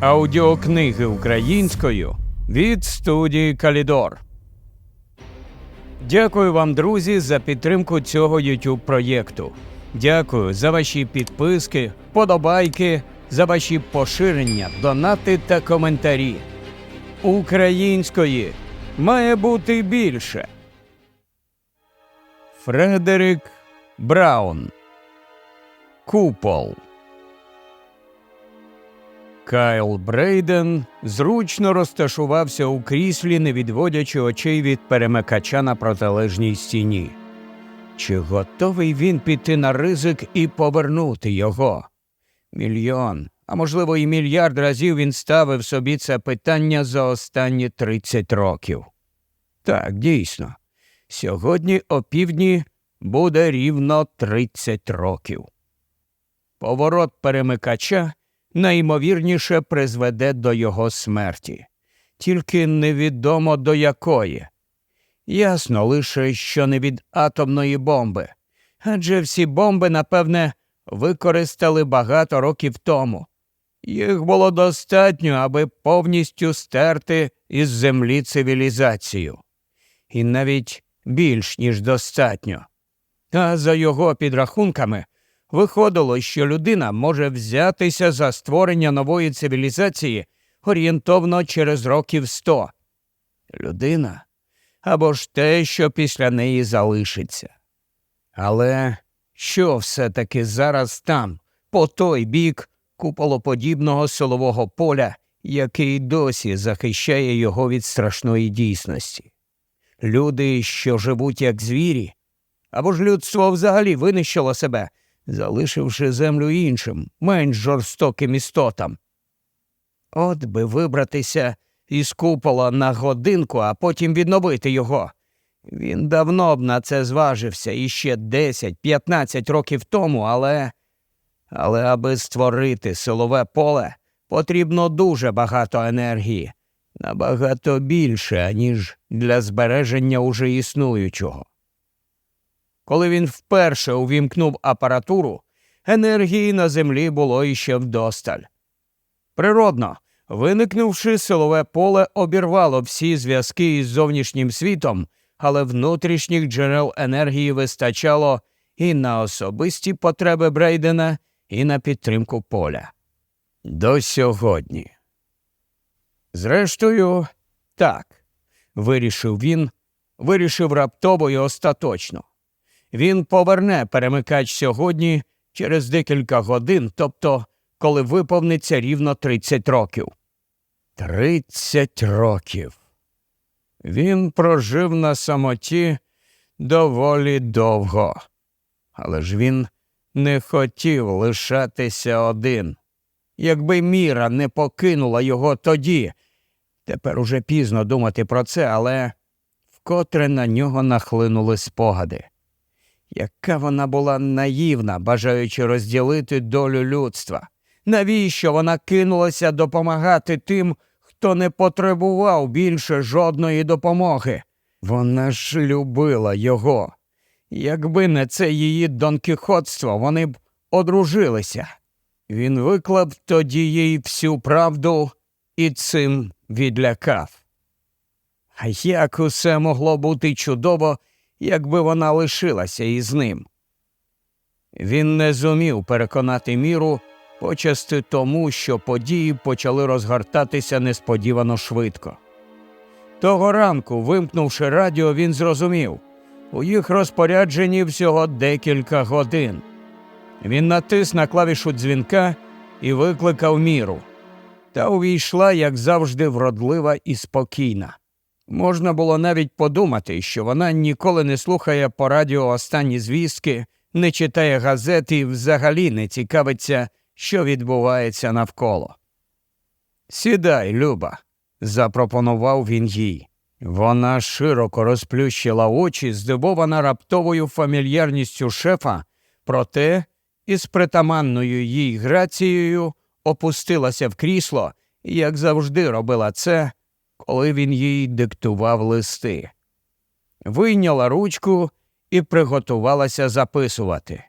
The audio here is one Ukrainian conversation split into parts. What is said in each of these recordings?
Аудіокниги українською від студії Калідор. Дякую вам, друзі, за підтримку цього YouTube проєкту. Дякую за ваші підписки, подобайки, за ваші поширення, донати та коментарі. Української має бути більше. Фредерік Браун Купол Кайл Брейден зручно розташувався у кріслі, не відводячи очей від перемикача на протилежній стіні. Чи готовий він піти на ризик і повернути його? Мільйон, а можливо, і мільярд разів він ставив собі це питання за останні 30 років. Так, дійсно, сьогодні опівдні буде рівно 30 років. Поворот перемикача найімовірніше призведе до його смерті, тільки невідомо до якої. Ясно лише, що не від атомної бомби, адже всі бомби, напевне, використали багато років тому. Їх було достатньо, аби повністю стерти із землі цивілізацію. І навіть більш ніж достатньо. А за його підрахунками, виходило, що людина може взятися за створення нової цивілізації орієнтовно через років сто. Людина або ж те, що після неї залишиться. Але що все таки зараз там, по той бік куполоподібного силового поля, який досі захищає його від страшної дійсності? Люди, що живуть як звірі, або ж людство взагалі винищило себе, залишивши землю іншим, менш жорстоким істотам. От би вибратися із купола на годинку, а потім відновити його. Він давно б на це зважився іще 10-15 років тому, але. Але аби створити силове поле, потрібно дуже багато енергії, набагато більше, ніж для збереження уже існуючого. Коли він вперше увімкнув апаратуру, енергії на землі було іще вдосталь. Природно, виникнувши силове поле, обірвало всі зв'язки із зовнішнім світом, але внутрішніх джерел енергії вистачало і на особисті потреби Брейдена, і на підтримку поля. До сьогодні. Зрештою, так, вирішив він, вирішив раптово і остаточно. Він поверне перемикач сьогодні через декілька годин, тобто коли виповниться рівно 30 років. Тридцять років. Він прожив на самоті доволі довго, але ж він не хотів лишатися один. Якби міра не покинула його тоді, тепер уже пізно думати про це, але вкотре на нього нахлинули спогади. Яка вона була наївна, бажаючи розділити долю людства. Навіщо вона кинулася допомагати тим, хто не потребував більше жодної допомоги? Вона ж любила його. Якби не це її донкіхотство, вони б одружилися. Він виклав тоді їй всю правду і цим відлякав. А як усе могло бути чудово, якби вона лишилася із ним? Він не зумів переконати міру почасти тому, що події почали розгортатися несподівано швидко. Того ранку, вимкнувши радіо, він зрозумів у їх розпорядженні всього декілька годин. Він натис на клавішу дзвінка і викликав міру. Та увійшла, як завжди, вродлива і спокійна. Можна було навіть подумати, що вона ніколи не слухає по радіо останні звістки, не читає газети і взагалі не цікавиться, що відбувається навколо. Сідай, Люба, запропонував він їй. Вона широко розплющила очі, здивована раптовою фамільярністю шефа, проте із притаманною їй грацією опустилася в крісло, як завжди робила це, коли він їй диктував листи. Вийняла ручку і приготувалася записувати.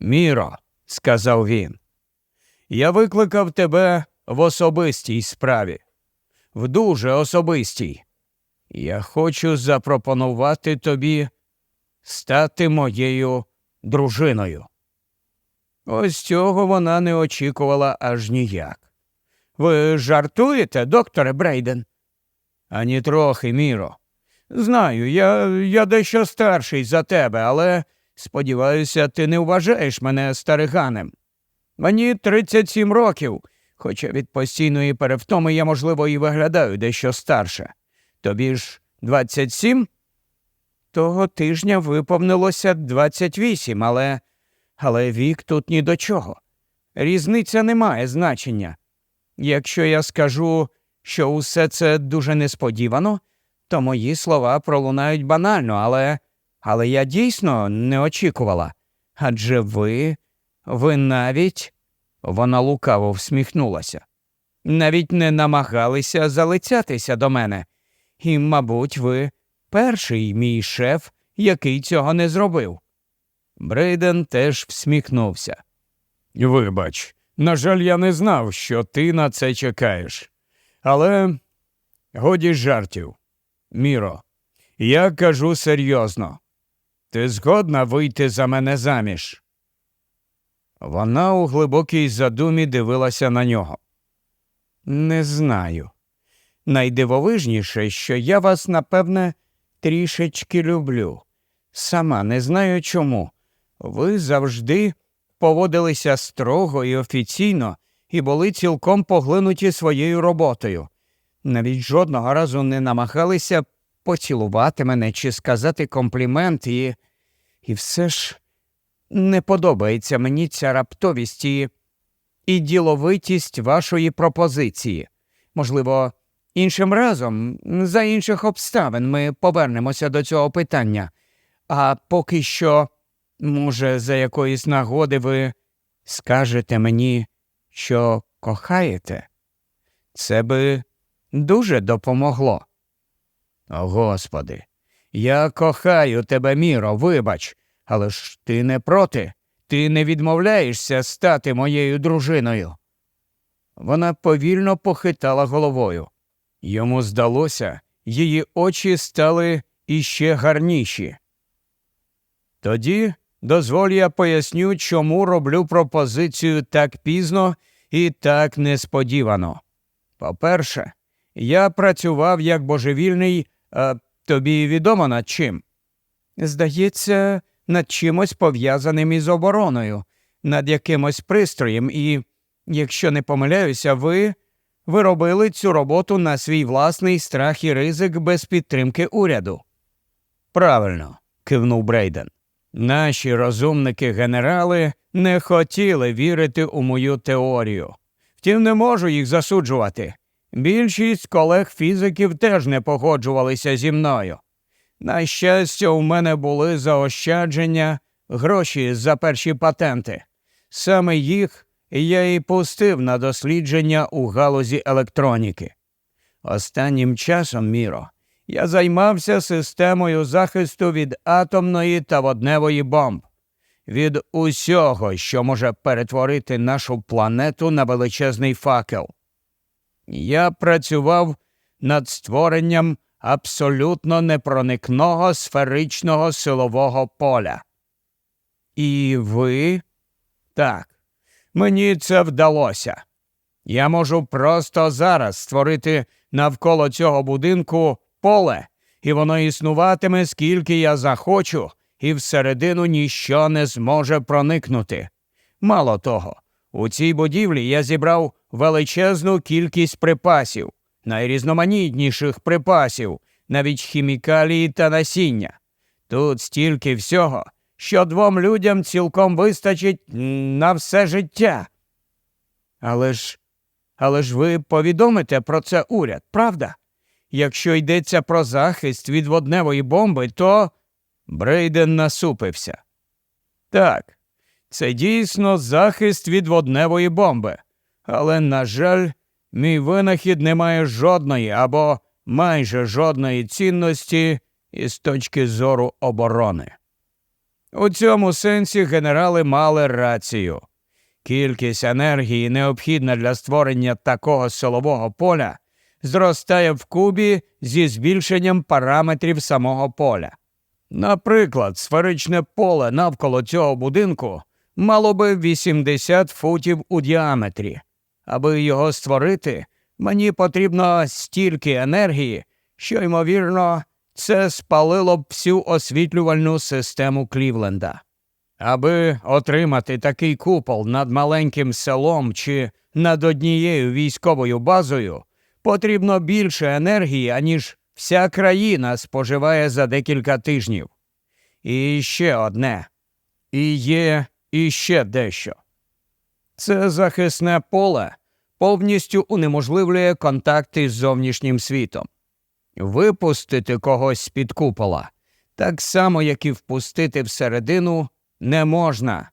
Міро, сказав він, я викликав тебе в особистій справі, в дуже особистій. Я хочу запропонувати тобі стати моєю дружиною. Ось цього вона не очікувала аж ніяк. Ви жартуєте, докторе Брейден? Ані трохи, Міро. Знаю, я, я дещо старший за тебе, але сподіваюся, ти не вважаєш мене стариганем. Мені 37 років, хоча від постійної перевтоми я, можливо, і виглядаю дещо старше. Тобі ж 27? Того тижня виповнилося 28, але але вік тут ні до чого. Різниця не має значення. Якщо я скажу, що усе це дуже несподівано, то мої слова пролунають банально, але але я дійсно не очікувала. Адже ви, ви навіть. Вона лукаво всміхнулася. Навіть не намагалися залицятися до мене. І, мабуть, ви перший мій шеф, який цього не зробив. Брейден теж всміхнувся. Вибач, на жаль, я не знав, що ти на це чекаєш. Але годі жартів. Міро, я кажу серйозно. Ти згодна вийти за мене заміж? Вона у глибокій задумі дивилася на нього. Не знаю. Найдивовижніше, що я вас, напевне, трішечки люблю. Сама не знаю чому. Ви завжди поводилися строго і офіційно і були цілком поглинуті своєю роботою. Навіть жодного разу не намагалися поцілувати мене чи сказати комплімент, і, і все ж не подобається мені ця раптовість і, і діловитість вашої пропозиції. Можливо, іншим разом, за інших обставин, ми повернемося до цього питання. А поки що, може, за якоїсь нагоди ви скажете мені, що кохаєте? Це би дуже допомогло. О, Господи, я кохаю тебе, Міро, вибач, але ж ти не проти, ти не відмовляєшся стати моєю дружиною. Вона повільно похитала головою. Йому здалося, її очі стали іще гарніші. Тоді дозволь я поясню, чому роблю пропозицію так пізно і так несподівано. По-перше, я працював як божевільний, а тобі відомо над чим? Здається, над чимось пов'язаним із обороною, над якимось пристроєм, і, якщо не помиляюся, ви ви робили цю роботу на свій власний страх і ризик без підтримки уряду. Правильно, кивнув Брейден. Наші розумники-генерали не хотіли вірити у мою теорію. Втім, не можу їх засуджувати. Більшість колег фізиків теж не погоджувалися зі мною. На щастя, у мене були заощадження, гроші за перші патенти. Саме їх я і пустив на дослідження у галузі електроніки. Останнім часом, Міро, я займався системою захисту від атомної та водневої бомб, від усього, що може перетворити нашу планету на величезний факел. Я працював над створенням абсолютно непроникного сферичного силового поля. І ви? Так, мені це вдалося. Я можу просто зараз створити навколо цього будинку поле, і воно існуватиме, скільки я захочу, і всередину ніщо не зможе проникнути. Мало того, у цій будівлі я зібрав величезну кількість припасів, найрізноманітніших припасів, навіть хімікалії та насіння. Тут стільки всього, що двом людям цілком вистачить на все життя. Але ж, але ж ви повідомите про це уряд, правда? Якщо йдеться про захист від водневої бомби, то. Брейден насупився. Так, це дійсно захист від водневої бомби. Але, на жаль, мій винахід не має жодної або майже жодної цінності із точки зору оборони. У цьому сенсі генерали мали рацію. Кількість енергії, необхідна для створення такого силового поля, зростає в кубі зі збільшенням параметрів самого поля. Наприклад, сферичне поле навколо цього будинку мало би 80 футів у діаметрі. Аби його створити, мені потрібно стільки енергії, що, ймовірно, це спалило б всю освітлювальну систему Клівленда. Аби отримати такий купол над маленьким селом чи над однією військовою базою, потрібно більше енергії, аніж вся країна споживає за декілька тижнів. І ще одне. І є іще дещо. Це захисне поле повністю унеможливлює контакти з зовнішнім світом. Випустити когось з-під купола, так само, як і впустити всередину, не можна.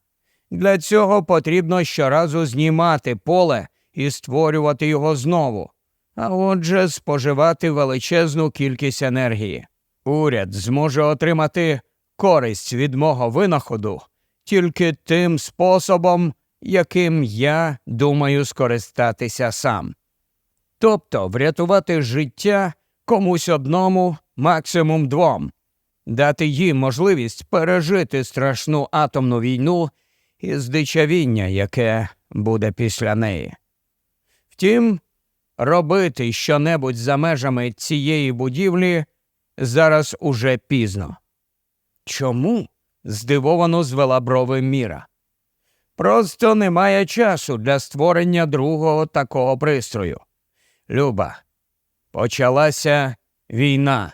Для цього потрібно щоразу знімати поле і створювати його знову, а отже, споживати величезну кількість енергії. Уряд зможе отримати користь від мого винаходу тільки тим способом, яким я думаю скористатися сам. Тобто врятувати життя комусь одному, максимум двом, дати їм можливість пережити страшну атомну війну і здичавіння, яке буде після неї. Втім, робити щонебудь за межами цієї будівлі зараз уже пізно. Чому? здивовано звела брови Міра. Просто немає часу для створення другого такого пристрою. Люба, почалася війна.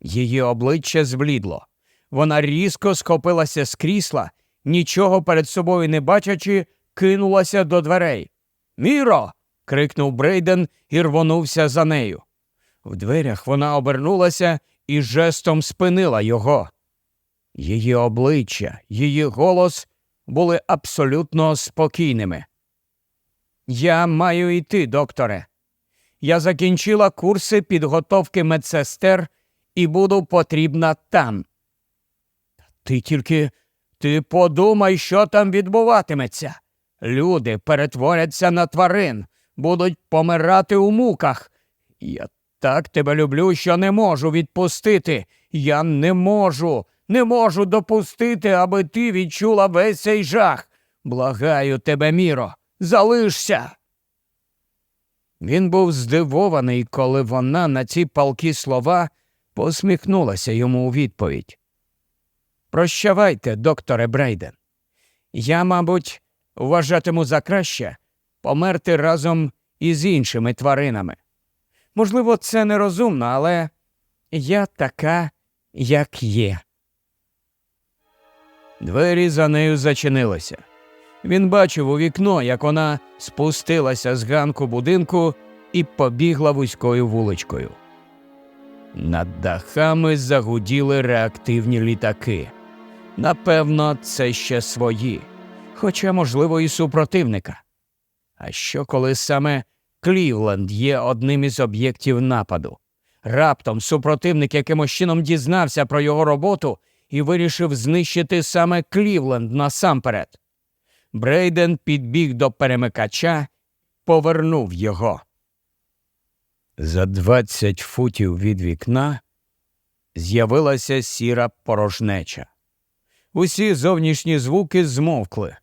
Її обличчя зблідло. Вона різко схопилася з крісла, нічого перед собою не бачачи, кинулася до дверей. Міро. Крикнув Брейден і рвонувся за нею. В дверях вона обернулася і жестом спинила його. Її обличчя, її голос були абсолютно спокійними. Я маю йти, докторе. Я закінчила курси підготовки медсестер і буду потрібна там. Ти тільки ти подумай, що там відбуватиметься. Люди перетворяться на тварин, будуть помирати у муках. Я так тебе люблю, що не можу відпустити. Я не можу, не можу допустити, аби ти відчула весь цей жах. Благаю тебе, Міро, залишся. Він був здивований, коли вона на ці палкі слова посміхнулася йому у відповідь. Прощавайте, докторе Брейден. Я, мабуть, вважатиму за краще померти разом із іншими тваринами. Можливо, це нерозумно, але я така, як є. Двері за нею зачинилися. Він бачив у вікно, як вона спустилася з ганку будинку і побігла вузькою вуличкою. Над дахами загуділи реактивні літаки. Напевно, це ще свої, хоча, можливо, і супротивника. А що коли саме Клівленд є одним із об'єктів нападу? Раптом супротивник якимось чином дізнався про його роботу і вирішив знищити саме Клівленд насамперед. Брейден підбіг до перемикача, повернув його. За двадцять футів від вікна з'явилася сіра порожнеча. Усі зовнішні звуки змовкли.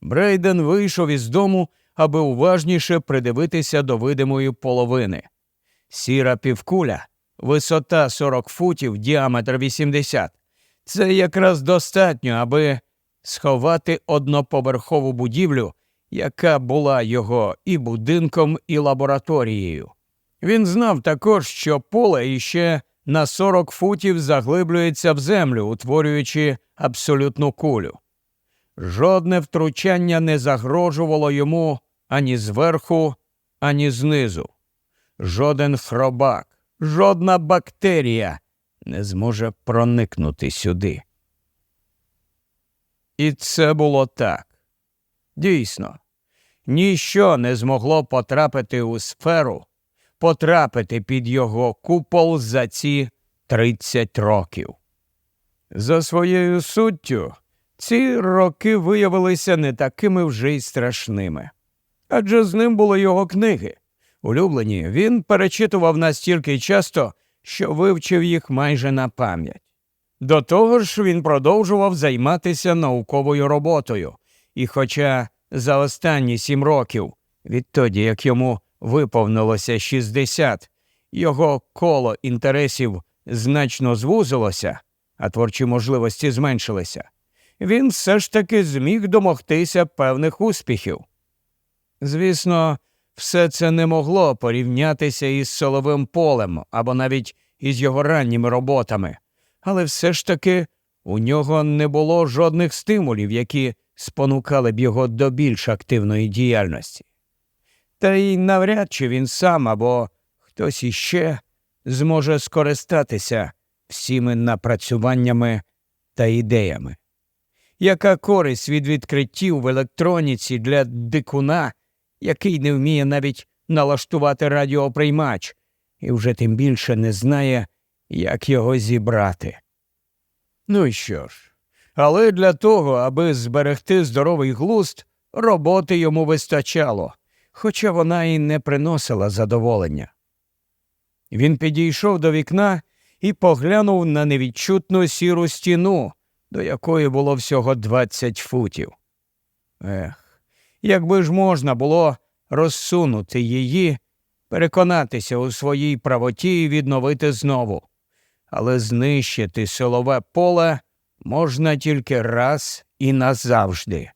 Брейден вийшов із дому, аби уважніше придивитися до видимої половини. Сіра півкуля, висота 40 футів, діаметр 80. Це якраз достатньо, аби сховати одноповерхову будівлю, яка була його і будинком, і лабораторією. Він знав також, що поле іще на 40 футів заглиблюється в землю, утворюючи абсолютну кулю. Жодне втручання не загрожувало йому ані зверху, ані знизу. Жоден хробак, жодна бактерія не зможе проникнути сюди. І це було так. Дійсно, ніщо не змогло потрапити у сферу, потрапити під його купол за ці 30 років. За своєю суттю, Ці роки виявилися не такими вже й страшними. Адже з ним були його книги. Улюблені він перечитував настільки часто, що вивчив їх майже на пам'ять. До того ж, він продовжував займатися науковою роботою, і хоча за останні сім років, відтоді як йому виповнилося 60, його коло інтересів значно звузилося, а творчі можливості зменшилися, він все ж таки зміг домогтися певних успіхів. Звісно, все це не могло порівнятися із соловим полем або навіть із його ранніми роботами, але все ж таки у нього не було жодних стимулів, які спонукали б його до більш активної діяльності. Та й навряд чи він сам або хтось іще зможе скористатися всіми напрацюваннями та ідеями. Яка користь від відкриттів в електроніці для дикуна, який не вміє навіть налаштувати радіоприймач, і вже тим більше не знає, як його зібрати. Ну і що ж, але для того, аби зберегти здоровий глузд, роботи йому вистачало, хоча вона і не приносила задоволення. Він підійшов до вікна і поглянув на невідчутну сіру стіну, до якої було всього двадцять футів. Ех, якби ж можна було розсунути її, переконатися у своїй правоті і відновити знову. Але знищити силове поле можна тільки раз і назавжди.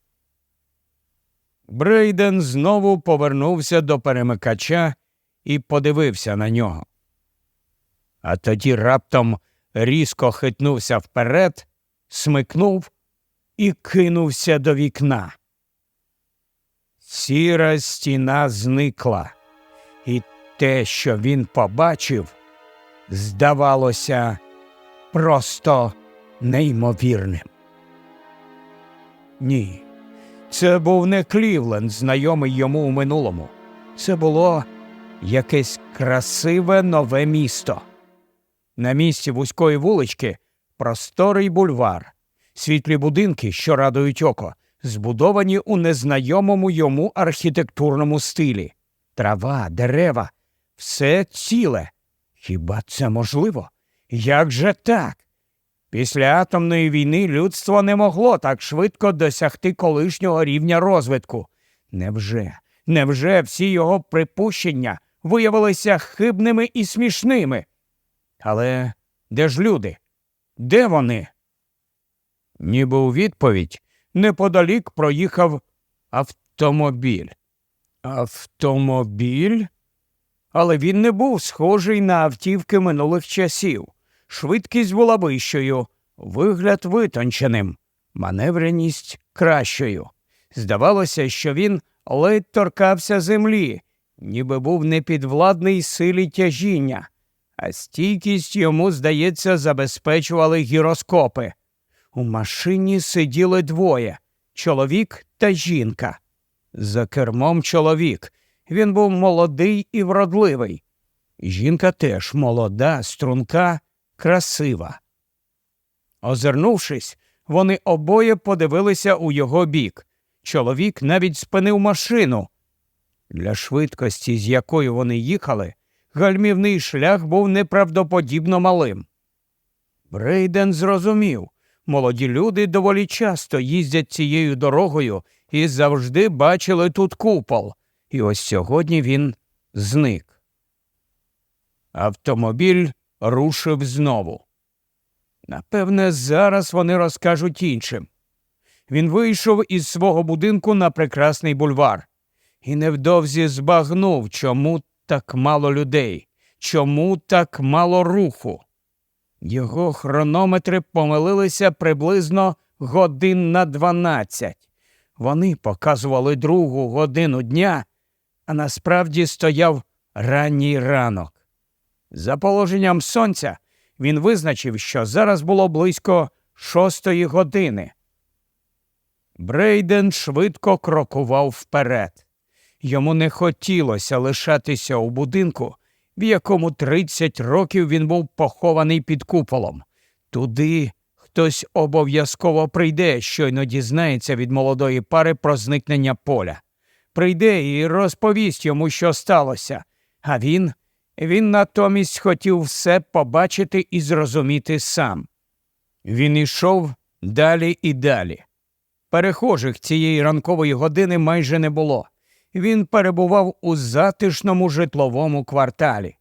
Брейден знову повернувся до перемикача і подивився на нього. А тоді раптом різко хитнувся вперед, смикнув і кинувся до вікна. Сіра стіна зникла, і те, що він побачив, здавалося просто неймовірним. Ні, це був не Клівленд, знайомий йому у минулому. Це було якесь красиве нове місто. На місці вузької вулички просторий бульвар, світлі будинки, що радують око, збудовані у незнайомому йому архітектурному стилі. Трава, дерева, все ціле. Хіба це можливо? Як же так? Після атомної війни людство не могло так швидко досягти колишнього рівня розвитку. Невже, невже всі його припущення виявилися хибними і смішними? Але де ж люди? Де вони? Ніби у відповідь неподалік проїхав автомобіль. Автомобіль? Але він не був схожий на автівки минулих часів. Швидкість була вищою, вигляд витонченим, маневреність кращою. Здавалося, що він ледь торкався землі, ніби був непідвладний силі тяжіння, а стійкість йому, здається, забезпечували гіроскопи. У машині сиділи двоє чоловік та жінка. За кермом чоловік. Він був молодий і вродливий. Жінка теж молода, струнка, красива. Озирнувшись, вони обоє подивилися у його бік. Чоловік навіть спинив машину. Для швидкості, з якою вони їхали, гальмівний шлях був неправдоподібно малим. Брейден зрозумів молоді люди доволі часто їздять цією дорогою і завжди бачили тут купол. І ось сьогодні він зник. Автомобіль рушив знову. Напевне, зараз вони розкажуть іншим. Він вийшов із свого будинку на прекрасний бульвар і невдовзі збагнув, чому так мало людей, чому так мало руху. Його хронометри помилилися приблизно годин на дванадцять. Вони показували другу годину дня, а насправді стояв ранній ранок. За положенням сонця він визначив, що зараз було близько шостої години. Брейден швидко крокував вперед. Йому не хотілося лишатися у будинку, в якому 30 років він був похований під куполом. Туди хтось обов'язково прийде, щойно дізнається від молодої пари про зникнення поля. Прийде і розповість йому, що сталося. А він, він натомість хотів все побачити і зрозуміти сам. Він ішов далі і далі. Перехожих цієї ранкової години майже не було. Він перебував у затишному житловому кварталі.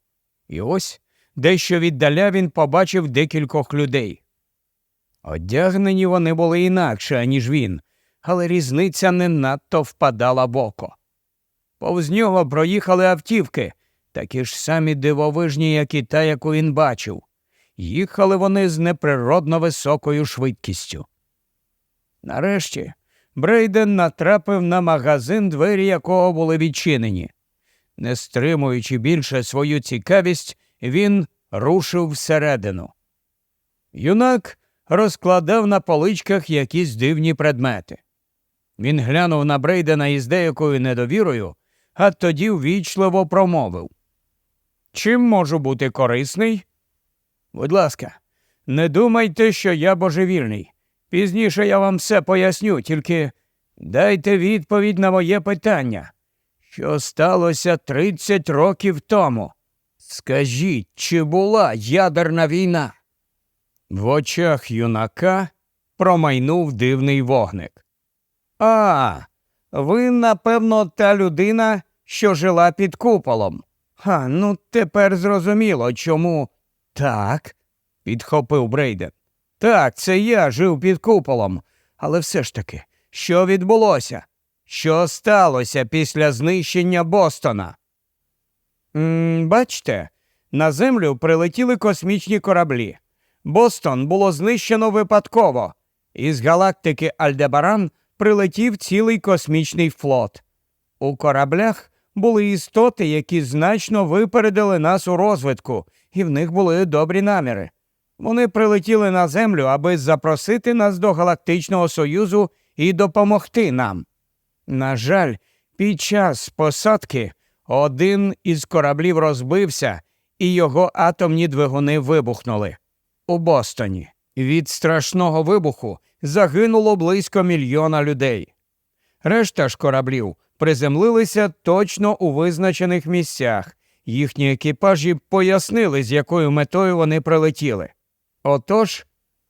І ось дещо віддаля він побачив декількох людей. Одягнені вони були інакше, аніж він, але різниця не надто впадала в око. Повз нього проїхали автівки, такі ж самі дивовижні, як і та, яку він бачив. Їхали вони з неприродно високою швидкістю. Нарешті Брейден натрапив на магазин, двері якого були відчинені. Не стримуючи більше свою цікавість, він рушив всередину. Юнак розкладав на поличках якісь дивні предмети. Він глянув на Брейдена із деякою недовірою, а тоді ввічливо промовив. Чим можу бути корисний? Будь ласка, не думайте, що я божевільний. Пізніше я вам все поясню, тільки дайте відповідь на моє питання. Що сталося 30 років тому? Скажіть, чи була ядерна війна? В очах юнака промайнув дивний вогник. А, ви, напевно, та людина, що жила під куполом. Ха, ну тепер зрозуміло, чому. Так, підхопив Брейден. Так, це я жив під куполом. Але все ж таки, що відбулося? Що сталося після знищення Бостона? м бачте, на землю прилетіли космічні кораблі. Бостон було знищено випадково. Із галактики Альдебаран прилетів цілий космічний флот. У кораблях були істоти, які значно випередили нас у розвитку, і в них були добрі наміри. Вони прилетіли на землю, аби запросити нас до Галактичного Союзу і допомогти нам. На жаль, під час посадки один із кораблів розбився, і його атомні двигуни вибухнули. У Бостоні від страшного вибуху загинуло близько мільйона людей. Решта ж кораблів приземлилися точно у визначених місцях. Їхні екіпажі пояснили, з якою метою вони прилетіли. Отож,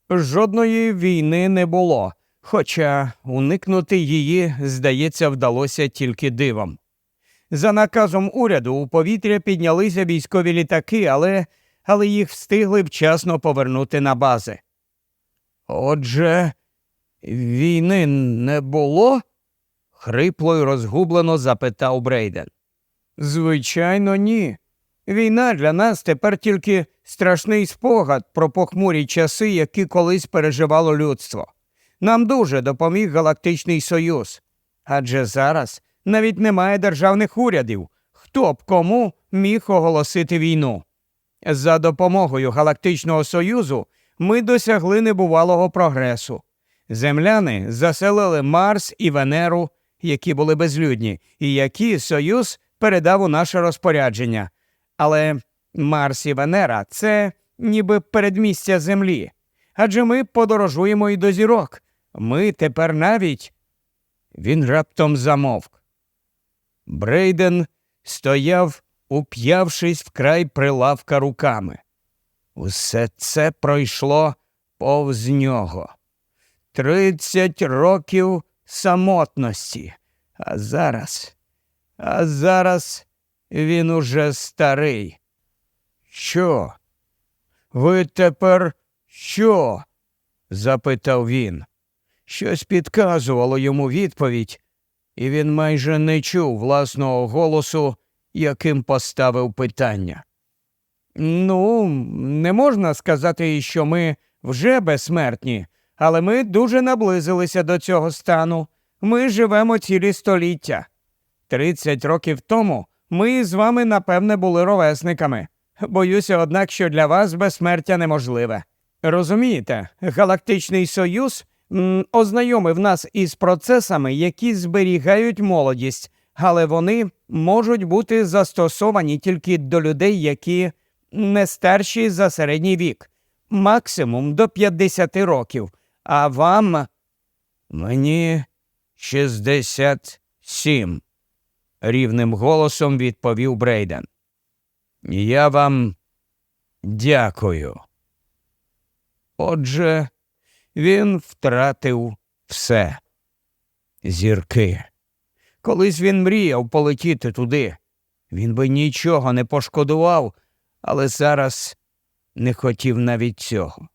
жодної війни не було, хоча уникнути її, здається, вдалося тільки дивом. За наказом уряду у повітря піднялися військові літаки, але, але їх встигли вчасно повернути на бази. Отже, війни не було? хрипло й розгублено запитав Брейден. Звичайно, ні. Війна для нас тепер тільки страшний спогад про похмурі часи, які колись переживало людство. Нам дуже допоміг Галактичний Союз. Адже зараз навіть немає державних урядів. Хто б кому міг оголосити війну? За допомогою Галактичного Союзу ми досягли небувалого прогресу. Земляни заселили Марс і Венеру, які були безлюдні, і які Союз передав у наше розпорядження. Але Марс і Венера це ніби передмістя Землі. Адже ми подорожуємо і до зірок. Ми тепер навіть. Він раптом замовк. Брейден стояв, уп'явшись вкрай прилавка руками. Усе це пройшло повз нього. Тридцять років самотності. А зараз, а зараз він уже старий. Що? Ви тепер що? запитав він. Щось підказувало йому відповідь, і він майже не чув власного голосу, яким поставив питання. Ну, не можна сказати, що ми вже безсмертні, але ми дуже наблизилися до цього стану. Ми живемо цілі століття. Тридцять років тому ми з вами, напевне, були ровесниками. Боюся, однак, що для вас безсмертя неможливе. Розумієте, Галактичний Союз м, ознайомив нас із процесами, які зберігають молодість, але вони можуть бути застосовані тільки до людей, які не старші за середній вік. максимум до 50 років, а вам. Мені 67, рівним голосом відповів Брейден. Я вам дякую. Отже, він втратив все. Зірки. Колись він мріяв полетіти туди. Він би нічого не пошкодував, але зараз не хотів навіть цього.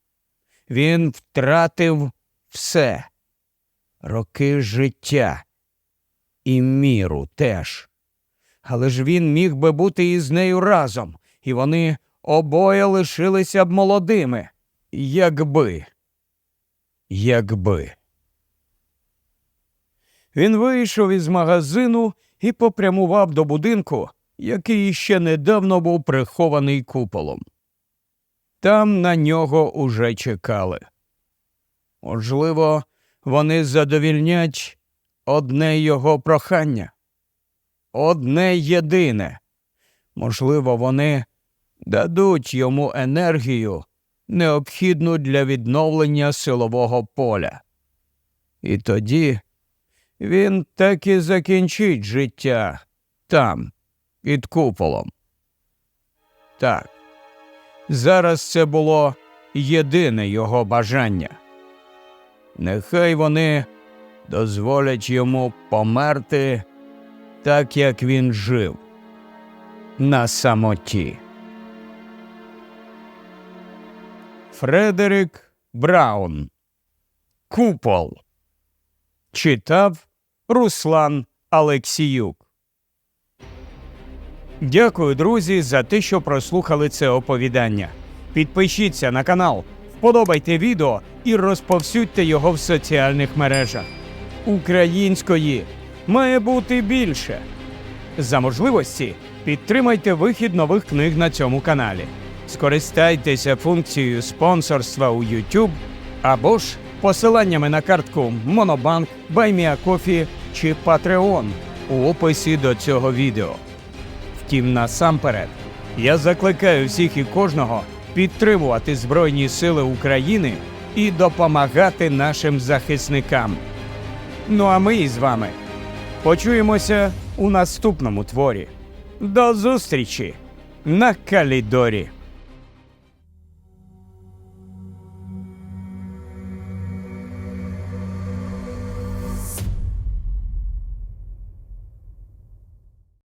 Він втратив все роки життя і міру теж. Але ж він міг би бути із нею разом, і вони обоє лишилися б молодими. Якби. Якби. Він вийшов із магазину і попрямував до будинку, який ще недавно був прихований куполом. Там на нього уже чекали. Можливо, вони задовільнять одне його прохання. Одне єдине. Можливо, вони дадуть йому енергію, необхідну для відновлення силового поля. І тоді він так і закінчить життя там, під куполом. Так, зараз це було єдине його бажання. Нехай вони дозволять йому померти так, як він жив на самоті. Фредерик Браун Купол Читав Руслан Алексіюк. Дякую, друзі, за те, що прослухали це оповідання. Підпишіться на канал, вподобайте відео і розповсюдьте його в соціальних мережах. Української має бути більше. За можливості підтримайте вихід нових книг на цьому каналі. Скористайтеся функцією спонсорства у YouTube або ж посиланнями на картку Monobank, BuyMeACoffee чи Patreon у описі до цього відео. Втім, насамперед, я закликаю всіх і кожного підтримувати Збройні Сили України і допомагати нашим захисникам. Ну а ми із вами почуємося у наступному творі. До зустрічі на Калідорі!